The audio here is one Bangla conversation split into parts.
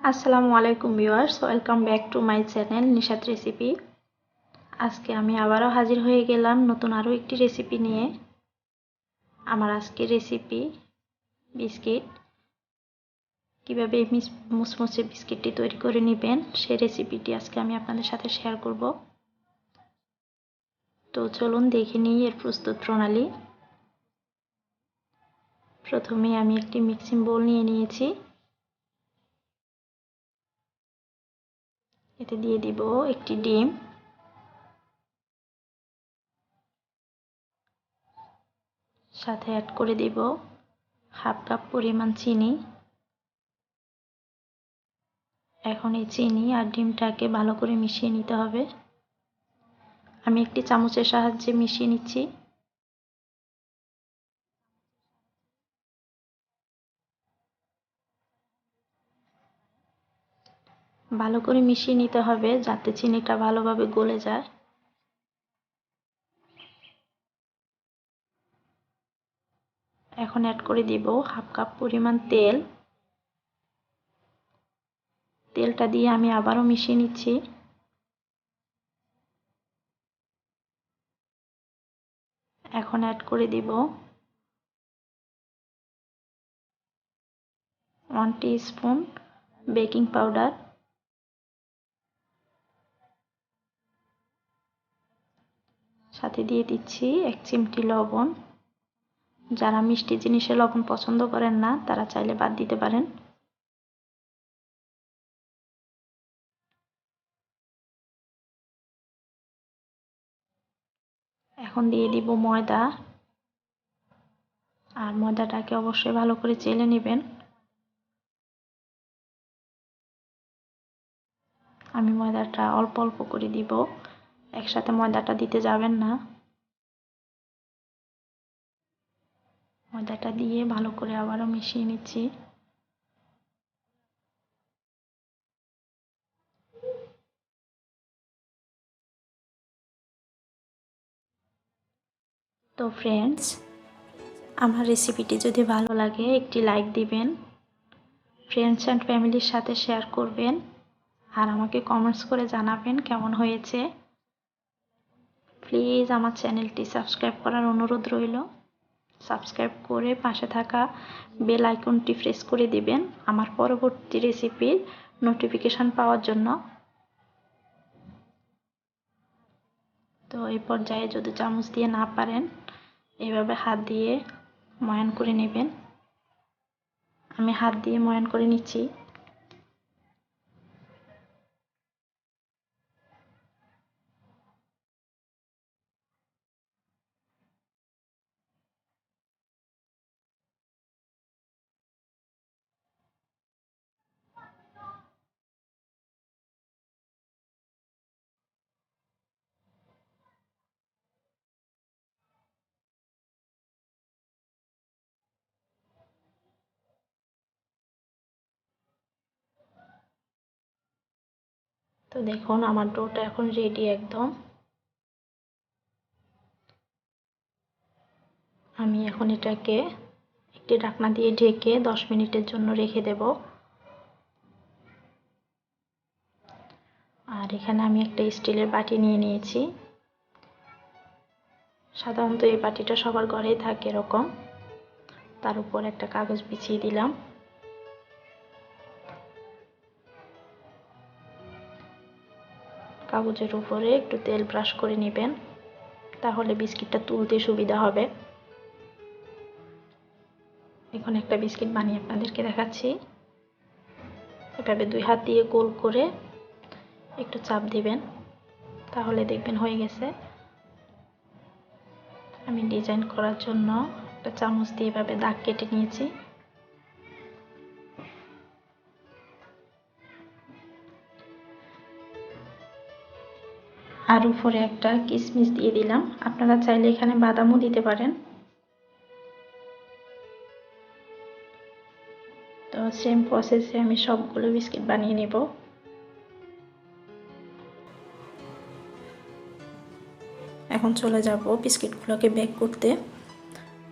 আসসালামু আলাইকুম viewers, welcome back to my channel Nishat recipe. আজকে আমি আবারও হাজির হয়ে গেলাম নতুন আরও একটি রেসিপি নিয়ে। আমার আজকের রেসিপি বিস্কিট। কীভাবে মুসমুসে বিস্কিটটি তৈরি করে নেবেন সেই রেসিপিটি আজকে আমি আপনাদের সাথে শেয়ার করব। তো চলুন দেখে নিই এর প্রস্তুত প্রণালী। প্রথমে আমি একটি মিক্সিং বোল নিয়ে নিয়েছি। এতে দিয়ে দিব একটি ডিম। সাথে অ্যাড করে দিব হাফ কাপ পরিমাণ চিনি। এখন এই চিনি আর ডিমটাকে ভালো করে মিশিয়ে নিতে হবে। আমি একটি চামচের সাহায্যে মিশিয়ে নিচ্ছি। ভালো করে মিশিয়ে নিতে হবে যাতে চিনিটা ভালোভাবে গলে যায়। এখন অ্যাড করে দিব হাফ কাপ পরিমাণ তেল। তেলটা দিয়ে আমি আবারও মিশিয়ে নিচ্ছি। এখন অ্যাড করে দিব ওয়ান স্পুন বেকিং পাউডার সাথে দিয়ে দিচ্ছি এক চিমটি লবণ। যারা মিষ্টি জিনিসে লবণ পছন্দ করেন না, তারা চাইলে বাদ দিতে পারেন। এখন দিয়ে দিব ময়দা। আর ময়দাটাকে অবশ্যই ভালো করে চেলে নেবেন। আমি ময়দাটা অল্প অল্প করে দিব। একসাথে ময়দাটা দিতে যাবেন না। ময়দাটা দিয়ে ভালো করে আবারও মিশিয়ে নিচ্ছি। তো ফ্রেন্ডস আমার রেসিপিটি যদি ভালো লাগে, একটি লাইক দিবেন ফ্রেন্ডস অ্যান্ড ফ্যামিলির সাথে শেয়ার করবেন, আর আমাকে কমেন্টস করে জানাবেন কেমন হয়েছে। প্লিজ আমার চ্যানেলটি সাবস্ক্রাইব করার অনুরোধ রইল। সাবস্ক্রাইব করে পাশে থাকা বেল আইকনটি প্রেস করে দিবেন আমার পরবর্তী রেসিপির নোটিফিকেশান পাওয়ার জন্য। তো এই পর্যায়ে যদি চামচ দিয়ে না পারেন এইভাবে হাত দিয়ে ময়ান করে নেবেন। আমি হাত দিয়ে ময়ান করে নিচ্ছি। তো দেখুন, আমার ডোটা এখন রেডি একদম। আমি এখন এটাকে একটি ঢাকনা দিয়ে ঢেকে দশ মিনিটের জন্য রেখে দেব। আর এখানে আমি একটা স্টিলের বাটি নিয়ে নিয়েছি। সাধারণত এই বাটিটা সবার ঘরেই থাকে এরকম। তার উপর একটা কাগজ বিছিয়ে দিলাম। কাগজের উপরে একটু তেল ব্রাশ করে নেবেন, তাহলে বিস্কিটটা তুলতে সুবিধা হবে। এখন একটা বিস্কিট বানিয়ে আপনাদেরকে দেখাচ্ছি। এভাবে দুই হাত দিয়ে গোল করে একটু চাপ দিবেন, তাহলে দেখবেন হয়ে গেছে। আমি ডিজাইন করার জন্য একটা চামচ দিয়ে এভাবে দাগ কেটে নিয়েছি। আর উপরে একটা কিশমিশ দিয়ে দিলাম। আপনারা চাইলে এখানে বাদামও দিতে পারেন। তো সেম প্রসেসে আমি সবগুলো বিস্কিট বানিয়ে নেব। এখন চলে যাব বিস্কিটগুলোকে বেক করতে।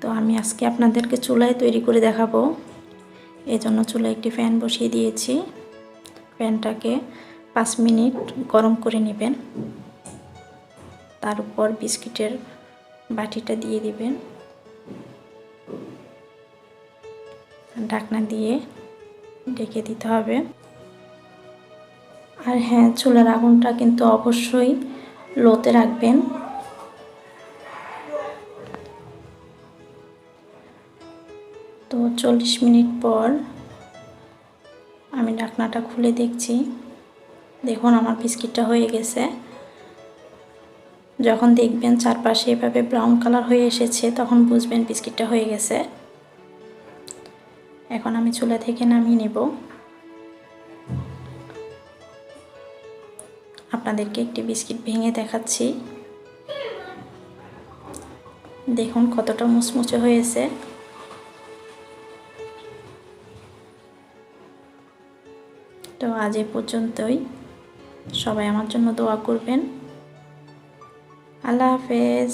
তো আমি আজকে আপনাদেরকে চুলায় তৈরি করে দেখাবো। এই জন্য চুলায় একটি ফ্যান বসিয়ে দিয়েছি। প্যানটাকে পাঁচ মিনিট গরম করে নেবেন। তার উপর বিস্কিটের বাটিটা দিয়ে দিবেন। ঢাকনা দিয়ে ঢেকে দিতে হবে। আর হ্যাঁ চুলার আগুনটা কিন্তু অবশ্যই লোতে রাখবেন। তো চল্লিশ মিনিট পর আমি ঢাকনাটা খুলে দেখছি। দেখুন, আমার বিস্কিটটা হয়ে গেছে। যখন দেখবেন চারপাশে এভাবে ব্রাউন কালার হয়ে এসেছে, তখন বুঝবেন বিস্কিটটা হয়ে গেছে। এখন আমি চুলা থেকে নামিয়ে নেব। আপনাদেরকে একটি বিস্কিট ভেঙে দেখাচ্ছি। দেখুন কতটা মুচমুচে হয়েছে। তো আজ এ পর্যন্তই। সবাই আমার জন্য দোয়া করবেন। আল্লাহ হাফেজ।